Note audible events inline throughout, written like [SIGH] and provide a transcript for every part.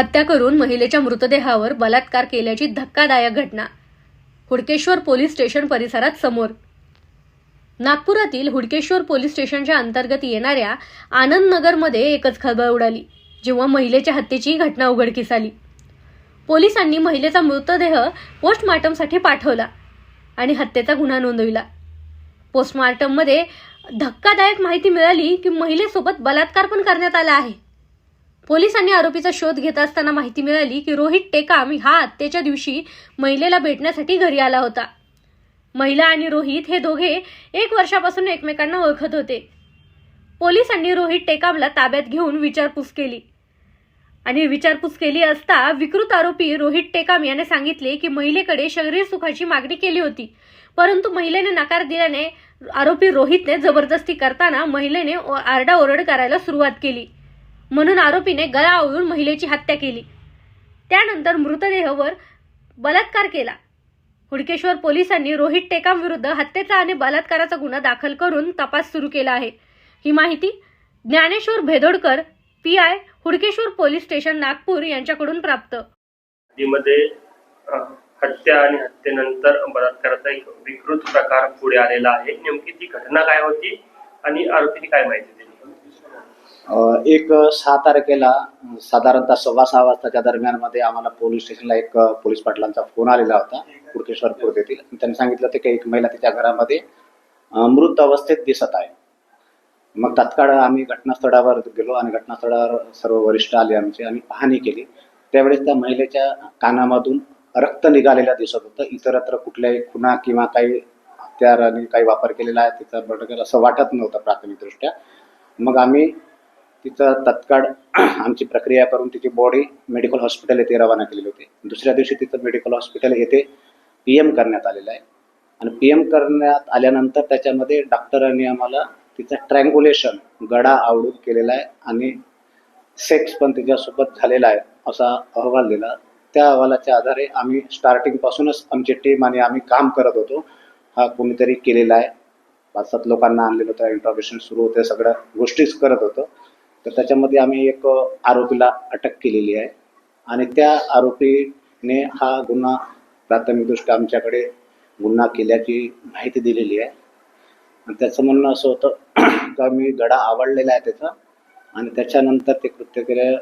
हत्या करून महिलेच्या मृतदेहावर बलात्कार केल्याची धक्कादायक घटना. हुडकेश्वर पोलीस स्टेशन परिसरात समोर. नागपुरातील हुडकेश्वर पोलीस स्टेशनच्या अंतर्गत येणाऱ्या आनंदनगरमध्ये एकच खळबळ उडाली जेव्हा महिलेच्या हत्येची घटना उघडकीस आली. पोलिसांनी महिलेचा मृतदेह पोस्टमार्टमसाठी पाठवला आणि हत्येचा गुन्हा नोंदविला. पोस्टमार्टममध्ये धक्कादायक माहिती मिळाली की महिलेसोबत बलात्कार पण करण्यात आला आहे. पोलिसांनी आरोपीचा शोध घेत असताना माहिती मिळाली की रोहित टेकाम हा हत्येच्या दिवशी महिलेला भेटण्यासाठी घरी आला होता. महिला आणि रोहित हे दोघे एक वर्षापासून एकमेकांना ओळखत होते. पोलिसांनी रोहित टेकामला ताब्यात घेऊन विचारपूस केली. आणि विचारपूस केली असता विकृत आरोपी रोहित टेकाम याने सांगितले की महिलेकडे शरीर सुखाची मागणी केली होती. परंतु महिलेने नकार दिल्याने आरोपी रोहितने जबरदस्ती करताना महिलेने ओ- आरडाओरड करायला सुरुवात केली. म्हणून आरोपीने गळा आवळून महिलेची हत्या केली. त्यानंतर मृतदेहावर बलात्कार केला. हुडकेश्वर पोलिसांनी रोहित टेकामविरुद्ध हत्येचा आणि बलात्काराचा गुन्हा दाखल करून तपास सुरू केला आहे. ही माहिती Dnyaneshwar Bhedodkar P I Hudkeshwar police station Nagpur यांच्याकडून प्राप्त. मध्ये हत्या आणि हत्येनंतर बलात्काराचा एक विकृत प्रकार पुढे आलेला आहे. नेमकी ती घटना काय होती आणि आरोपीची काय माहिती दिली? एक सहा तारखेला साधारणतः सव्वा सहा वाजताच्या दरम्यानमध्ये आम्हाला पोलीस स्टेशनला एक पोलीस पाटलांचा फोन आलेला होता कुडकेश्वर पूर्व येथील. त्यांनी सांगितलं होतं की एक महिला तिच्या घरामध्ये मृत अवस्थेत दिसत आहे. मग तात्काळ आम्ही घटनास्थळावर गेलो आणि घटनास्थळावर सर्व वरिष्ठ आले आमचे आणि पाहणी केली. त्यावेळेस त्या महिलेच्या कानामधून रक्त निघालेलं दिसत होतं. इतरत्र कुठल्याही खुणा किंवा काही हत्याराने काही वापर केलेला आहे तिचा बडकर असं वाटत नव्हतं प्राथमिकदृष्ट्या. मग आम्ही तिचं तत्काळ [CLEARS THROAT] आमची प्रक्रिया करून तिची बॉडी मेडिकल हॉस्पिटल येथे रवाना केलेली होती. दुसऱ्या दिवशी तिचं मेडिकल हॉस्पिटल येथे पी एम करण्यात आलेलं आहे. आणि पी एम करण्यात आल्यानंतर त्याच्यामध्ये डॉक्टरांनी आम्हाला तिचं ट्रँग्युलेशन गडा आवडून केलेला आहे आणि सेक्स पण तिच्यासोबत झालेला आहे असा अहवाल दिला. त्या अहवालाच्या आधारे आम्ही स्टार्टिंगपासूनच आमची टीम आणि आम्ही काम करत होतो. हा कोणीतरी केलेला आहे. पाच सात लोकांना आणलेलं होतं. इंट्रॉगेशन सुरू होते. सगळ्या गोष्टीच करत होतो. तर त्याच्यामध्ये आम्ही एक आरोपीला अटक केलेली आहे. आणि त्या आरोपीने हा गुन्हा प्राथमिकदृष्ट्या आमच्याकडे गुन्हा केल्याची माहिती दिलेली आहे. आणि त्याचं म्हणणं असं होतं [CLEARS THROAT] का मी गडा आवडलेला आहे त्याचा आणि त्याच्यानंतर ते कृत्य केलं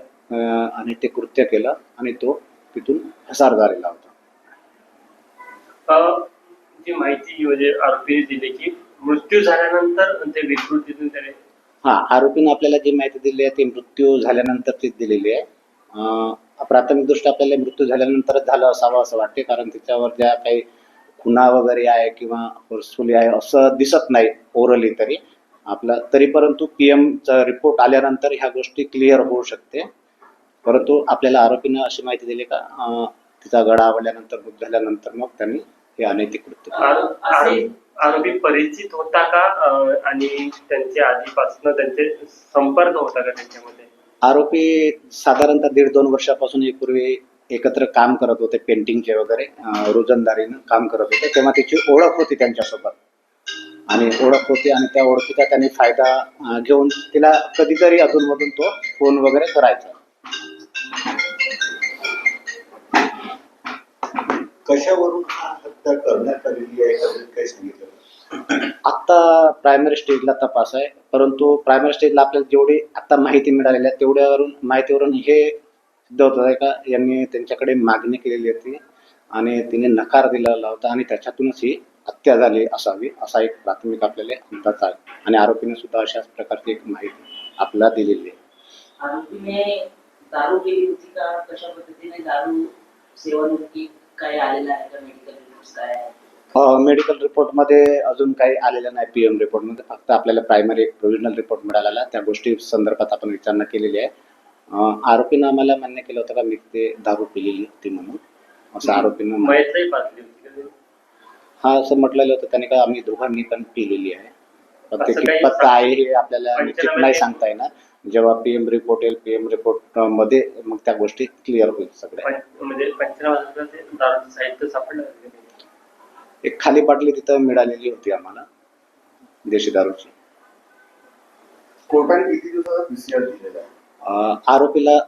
आणि ते कृत्य केलं आणि तो तिथून हसार झालेला होता. जी माहिती म्हणजे आरोपीने दिली की मृत्यू झाल्यानंतर ते विकृतीतून त्याने हा आरोपीने आपल्याला जी माहिती दिली आहे ती मृत्यू झाल्यानंतर दिलेली आहे. प्राथमिक प्राथमिकदृष्ट्या आपल्याला मृत्यू झाल्यानंतरच झालं असावं असं वाटते कारण तिच्यावर ज्या काही खुणा वगैरे आहे किंवा फोर्सफुली आहे असं दिसत नाही ओरली तरी. आपलं तरी परंतु पी एमचा रिपोर्ट आल्यानंतर ह्या गोष्टी क्लिअर होऊ शकते. परंतु आपल्याला आरोपीनं अशी माहिती दिली का तिचा गडा आवडल्यानंतर झाल्यानंतर मग त्यांनी हे अनैतिक कृत्य केलं. आरोपी परिचित होता का? अ, आणि त्यांचे आधीपासून त्यांचे संपर्क होता का त्यांच्यामध्ये? आरोपी साधारणतः दीड दोन वर्षापासून यापूर्वी एकत्र काम करत होते पेंटिंगचे वगैरे अं, रोजंदारीनं काम करत होते. तेव्हा त्याची ओळख होती त्यांच्यासोबत. आणि ओळख होती आणि त्या ओळखीचा त्याने फायदा अं, घेऊन तिला कधीतरी अधूनमधून तो फोन वगैरे करायचा. कशावरून हा हत्या करण्यात आलेली आहे काही सांगितलं? आत्ता प्रायमरी स्टेजला तपास आहे परंतु प्रायमरी स्टेजला आपल्याला जेवढी आत्ता माहिती मिळालेली आहे तेवढ्यावरून माहितीवरून हे सिद्ध होत आहे का? यांनी त्यांच्याकडे मागणी केलेली होती आणि तिने नकार दिलेला होता आणि त्याच्यातूनच ही हत्या झाली असावी असा एक प्राथमिक आपल्याला अंदाज आहे. आणि आरोपीने सुद्धा अशाच प्रकारची एक माहिती आपल्याला दिलेली आहे. आरोपीने दारू केली होती का? कशा पद्धतीने दारू सेवन की काय आलेलं आहे का मेडिकल? मेडिकल रिपोर्टमध्ये अजून काही आलेलं नाही पी एम रिपोर्टमध्ये फक्त आपल्याला प्रायमरी एक प्रोव्हिजनल रिपोर्ट मिळालेला. त्या गोष्टी संदर्भात आपण विचारणा केलेली आहे. आरोपीनं आम्हाला मान्य केलं होतं का? मी ते दारू पिलेली होती म्हणून. असं आरोपीनं? हा असं म्हटलेलं होतं. त्याने का आम्ही दोघांनी पण पिलेली आहे. पण ते कितपत आहे हे आपल्याला निश्चित नाही सांगता येणार. जेव्हा पीएम रिपोर्ट येईल पीएम रिपोर्टमध्ये मग त्या गोष्टी क्लिअर होईल सगळ्या. म्हणजे साहित्य सापडलं? एक खाली बाटली तिथं मिळालेली होती आम्हाला देशी दारूची. कोर्टाने किती दिवसाचा पीसीआर दिलेला आहे? अं, आरोपीला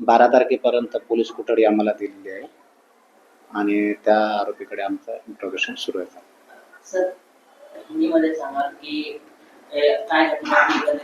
बारा तारखेपर्यंत पोलीस कोठडी आम्हाला दिलेली आहे. आणि त्या आरोपीकडे आमचं इंट्रोगेशन सुरू आहे. सर सांगाल की ए, काय घटना घडली,